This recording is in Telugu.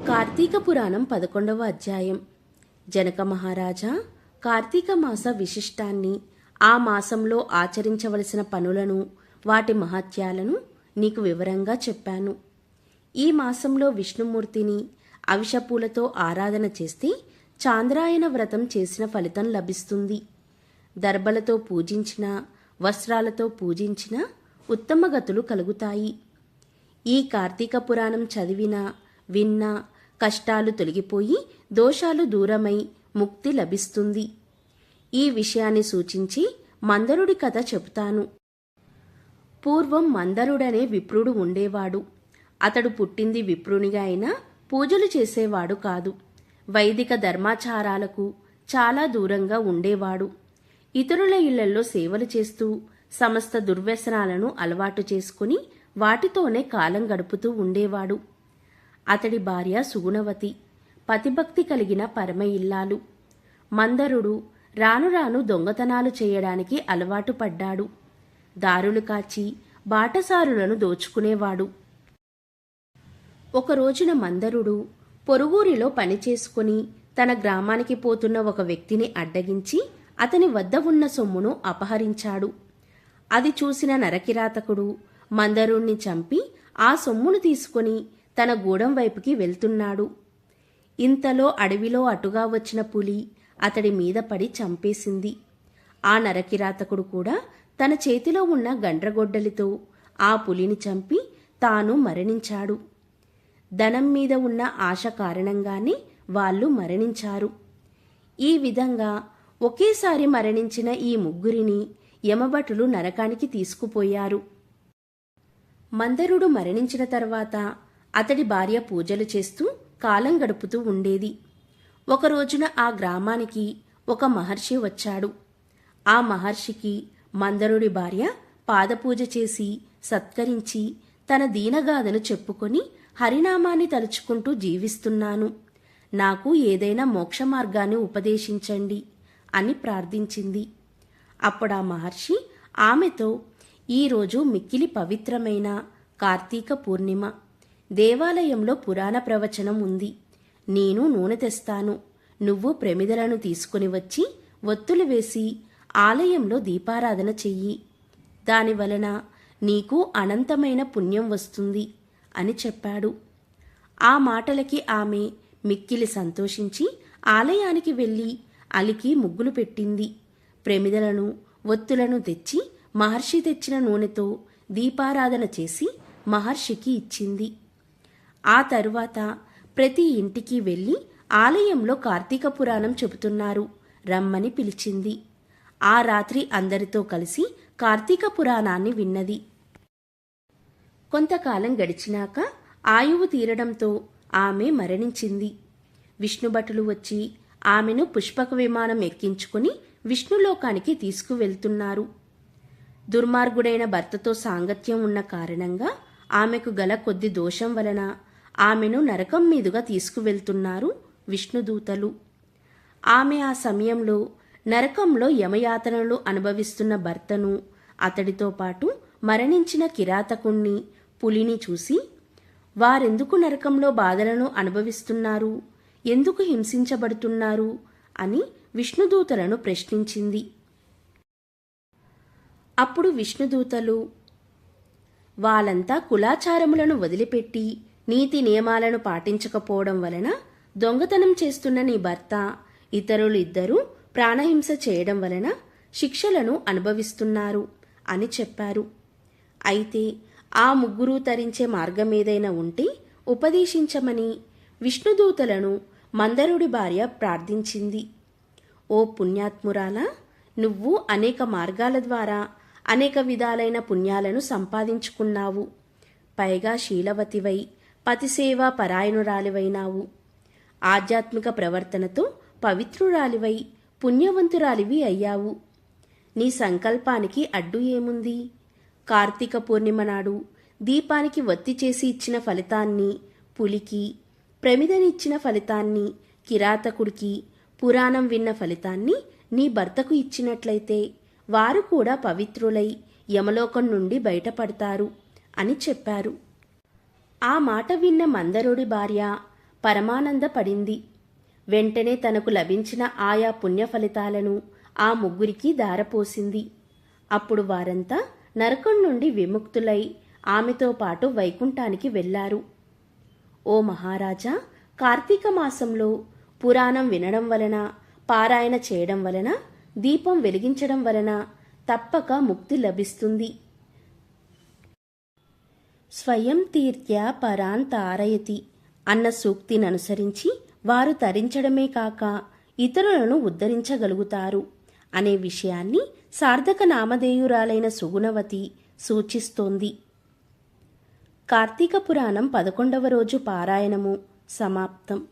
కార్తీక పురాణం పదకొండవ అధ్యాయం. జనక మహారాజా కార్తీక మాస విశిష్టాన్ని ఆ మాసంలో ఆచరించవలసిన పనులను వాటి మహత్యాలను నీకు వివరంగా చెప్పాను. ఈ మాసంలో విష్ణుమూర్తిని అవిషపూలతో ఆరాధన చేస్తే చాంద్రాయణ వ్రతం చేసిన ఫలితం లభిస్తుంది. దర్భలతో పూజించిన వస్త్రాలతో పూజించిన ఉత్తమ గతులు కలుగుతాయి. ఈ కార్తీక పురాణం చదివినా విన్నా కష్టాలు తొలగిపోయి దోషాలు దూరమై ముక్తి లభిస్తుంది. ఈ విషయాన్ని సూచించి మందరుడి కథ చెబుతాను. పూర్వం మందరుడనే విప్రుడు ఉండేవాడు. అతడు పుట్టింది విప్రునిగా అయినా పూజలు చేసేవాడు కాదు. వైదిక ధర్మాచారాలకు చాలా దూరంగా ఉండేవాడు. ఇతరుల ఇళ్ళలో సేవలు చేస్తూ సమస్త దుర్వ్యసనాలను అలవాటు చేసుకుని వాటితోనే కాలం గడుపుతూ ఉండేవాడు. అతడి భార్య సుగుణవతి. పతిభక్తి కలిగిన పరమ ఇల్లాలు మందరుడు రాను రాను దొంగతనాలు చేయడానికి అలవాటు పడ్డాడు. దారులు కాచి బాటసారులను దోచుకునేవాడు. ఒక రోజున మందరుడు పొరుగురిలో పనిచేసుకుని తన గ్రామానికి పోతున్న ఒక వ్యక్తిని అడ్డగించి అతని వద్ద ఉన్న సొమ్మును అపహరించాడు. అది చూసిన నరకిరాతకుడు మందరుణ్ణి చంపి ఆ సొమ్మును తీసుకుని తన గూడెం వైపుకి వెళ్తున్నాడు. ఇంతలో అడవిలో అటుగా వచ్చిన పులి అతడి మీద పడి చంపేసింది. ఆ నరకిరాతకుడు కూడా తన చేతిలో ఉన్న గండ్రగొడ్డలితో ఆ పులిని చంపి తాను మరణించాడు. ధనం మీద ఉన్న ఆశ కారణంగానే వాళ్ళు మరణించారు. ఈ విధంగా ఒకేసారి మరణించిన ఈ ముగ్గురిని యమభటులు నరకానికి తీసుకుపోయారు. మందరుడు మరణించిన తర్వాత అతడి భార్య పూజలు చేస్తూ కాలం గడుపుతూ ఉండేది. ఒక రోజున ఆ గ్రామానికి ఒక మహర్షి వచ్చాడు. ఆ మహర్షికి మందరుడి భార్య పాదపూజ చేసి సత్కరించి తన దీనగాథను చెప్పుకొని హరినామాన్ని తలుచుకుంటూ జీవిస్తున్నాను. నాకు ఏదైనా మోక్ష మార్గాన్ని ఉపదేశించండి అని ప్రార్థించింది. అప్పుడు ఆ మహర్షి ఆమెతో ఈరోజు మిక్కిలి పవిత్రమైన కార్తీక పూర్ణిమ. దేవాలయంలో పురాణ ప్రవచనం ఉంది. నేను నూనె తెస్తాను. నువ్వు ప్రమిదలను తీసుకుని వచ్చి ఒత్తులు వేసి ఆలయంలో దీపారాధన చెయ్యి. దానివలన నీకు అనంతమైన పుణ్యం వస్తుంది అని చెప్పాడు. ఆ మాటలకి ఆమె మిక్కిలి సంతోషించి ఆలయానికి వెళ్ళి అలికి ముగ్గులు పెట్టింది. ప్రమిదలను ఒత్తులను తెచ్చి మహర్షి తెచ్చిన నూనెతో దీపారాధన చేసి మహర్షికి ఇచ్చింది. ఆ తరువాత ప్రతి ఇంటికి వెళ్ళి ఆలయంలో కార్తీక పురాణం చెబుతున్నారు. రమ్మని పిలిచింది. ఆ రాత్రి అందరితో కలిసి కార్తీక పురాణాన్ని విన్నది. కొంతకాలం గడిచినాక ఆయువు తీరడంతో ఆమె మరణించింది. విష్ణుభటులు వచ్చి ఆమెను పుష్పక విమానం ఎక్కించుకుని విష్ణులోకానికి తీసుకువెళ్తున్నారు. దుర్మార్గుడైన భర్తతో సాంగత్యం ఉన్న కారణంగా ఆమెకు గల కొద్ది దోషం వలన ఆమెను నరకం మీదుగా తీసుకువెళ్తున్నారు విష్ణుదూతలు. ఆమె ఆ సమయంలో నరకంలో యమయాతనలు అనుభవిస్తున్న భర్తను అతడితో పాటు మరణించిన కిరాతకుణ్ణి పులిని చూసి వారెందుకు నరకంలో బాధలను అనుభవిస్తున్నారు? ఎందుకు హింసించబడుతున్నారు అని విష్ణుదూతలను ప్రశ్నించింది. అప్పుడు విష్ణుదూతలు వాళ్ళంతా కులాచారములను వదిలిపెట్టి నీతి నియమాలను పాటించకపోవడం వలన దొంగతనం చేస్తున్న నీ భర్త ఇతరులు ఇద్దరూ ప్రాణహింస చేయడం వలన శిక్షలను అనుభవిస్తున్నారు అని చెప్పారు. అయితే ఆ ముగ్గురు తరించే మార్గం ఏదైనా ఉంటే ఉపదేశించమని విష్ణుదూతలను మందరుడి భార్య ప్రార్థించింది. ఓ పుణ్యాత్మురాలా నువ్వు అనేక మార్గాల ద్వారా అనేక విధాలైన పుణ్యాలను సంపాదించుకున్నావు. పైగా శీలవతివై పతిసేవా పరాయణురాలివైనావు ఆధ్యాత్మిక ప్రవర్తనతో పవిత్రురాలివై పుణ్యవంతురాలివి అయ్యావు. నీ సంకల్పానికి అడ్డు ఏముంది? కార్తీక పూర్ణిమ నాడు దీపానికి వత్తి చేసి ఇచ్చిన ఫలితాన్ని పులికి ప్రమిదనిచ్చిన ఫలితాన్ని కిరాతకుడికి పురాణం విన్న ఫలితాన్ని నీ భర్తకు ఇచ్చినట్లయితే వారు కూడా పవిత్రులై యమలోకం నుండి బయటపడతారు అని చెప్పారు. ఆ మాట విన్న మందరుడి భార్య పరమానందపడింది. వెంటనే తనకు లభించిన ఆయా పుణ్య ఫలితాలను ఆ ముగ్గురికి దారపోసింది అప్పుడు వారంతా నరకం నుండి విముక్తులై ఆమెతో పాటు వైకుంఠానికి వెళ్ళారు ఓ మహారాజా కార్తీక మాసంలో పురాణం వినడం వలన పారాయణ చేయడం వలన దీపం వెలిగించడం వలన తప్పక ముక్తి లభిస్తుంది. స్వయం తీర్త్య పరాన్ తారయతి అన్న సూక్తిని అనుసరించి వారు తరించడమే కాక ఇతరులను ఉద్ధరించగలుగుతారు అనే విషయాన్ని సార్థక నామధేయురాలైన సుగుణవతి సూచిస్తోంది. కార్తీక పురాణం పదకొండవ రోజు పారాయణము సమాప్తం.